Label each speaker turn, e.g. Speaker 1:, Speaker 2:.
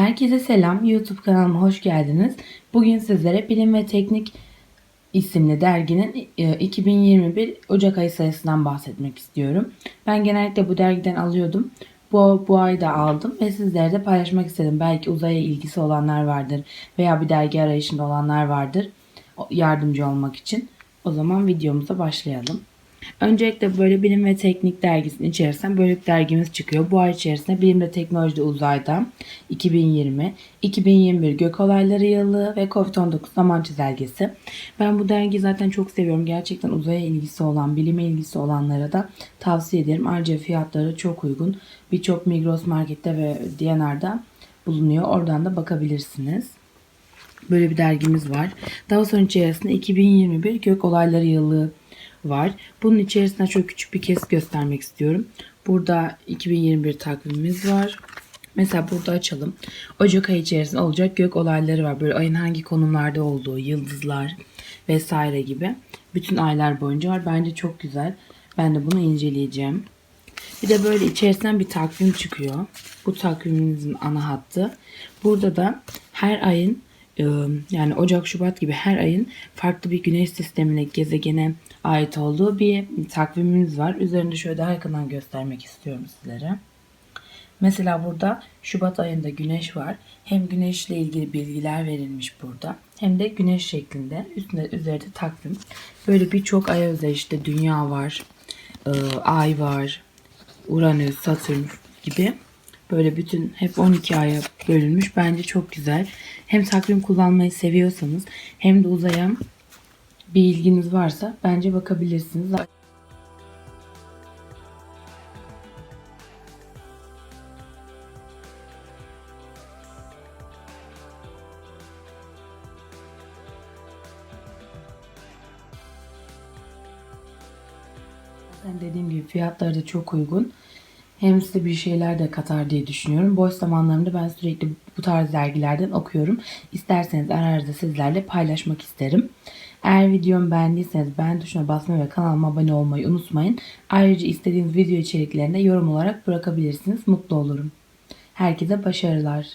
Speaker 1: Herkese selam. YouTube kanalıma hoş geldiniz. Bugün sizlere Bilim ve Teknik isimli derginin e, 2021 Ocak ayı sayısından bahsetmek istiyorum. Ben genellikle bu dergiden alıyordum. Bu, bu ay da aldım ve sizlere de paylaşmak istedim. Belki uzaya ilgisi olanlar vardır veya bir dergi arayışında olanlar vardır. Yardımcı olmak için. O zaman videomuza başlayalım. Öncelikle böyle bilim ve teknik dergisinin içerisinden böyle bir dergimiz çıkıyor. Bu ay içerisinde bilim ve teknolojide uzayda 2020, 2021 gök olayları yılı ve Covid-19 zaman çizelgesi. Ben bu dergiyi zaten çok seviyorum. Gerçekten uzaya ilgisi olan, bilime ilgisi olanlara da tavsiye ederim. Ayrıca fiyatları çok uygun. Birçok Migros markette ve D&R'da bulunuyor. Oradan da bakabilirsiniz. Böyle bir dergimiz var. Daha sonra içerisinde 2021 gök olayları yılı var. Bunun içerisinde çok küçük bir kesit göstermek istiyorum. Burada 2021 takvimimiz var. Mesela burada açalım. Ocak ayı içerisinde olacak gök olayları var. Böyle ayın hangi konumlarda olduğu, yıldızlar vesaire gibi. Bütün aylar boyunca var. Bence çok güzel. Ben de bunu inceleyeceğim. Bir de böyle içerisinden bir takvim çıkıyor. Bu takvimimizin ana hattı. Burada da her ayın yani Ocak, Şubat gibi her ayın farklı bir güneş sistemine, gezegene ait olduğu bir takvimimiz var. Üzerinde şöyle daha yakından göstermek istiyorum sizlere. Mesela burada Şubat ayında güneş var. Hem güneşle ilgili bilgiler verilmiş burada. Hem de güneş şeklinde. Üstünde üzerinde takvim. Böyle birçok aya özel işte dünya var. e, ay var. Uranüs, Satürn gibi. Böyle bütün hep 12 aya bölünmüş. Bence çok güzel. Hem takvim kullanmayı seviyorsanız hem de uzaya bir ilginiz varsa bence bakabilirsiniz. Zaten dediğim gibi fiyatları da çok uygun. Hem size bir şeyler de katar diye düşünüyorum. Boş zamanlarımda ben sürekli bu tarz dergilerden okuyorum. İsterseniz ara ara da sizlerle paylaşmak isterim. Eğer videomu beğendiyseniz beğen tuşuna basmayı ve kanalıma abone olmayı unutmayın. Ayrıca istediğiniz video içeriklerini de yorum olarak bırakabilirsiniz. Mutlu olurum. Herkese başarılar.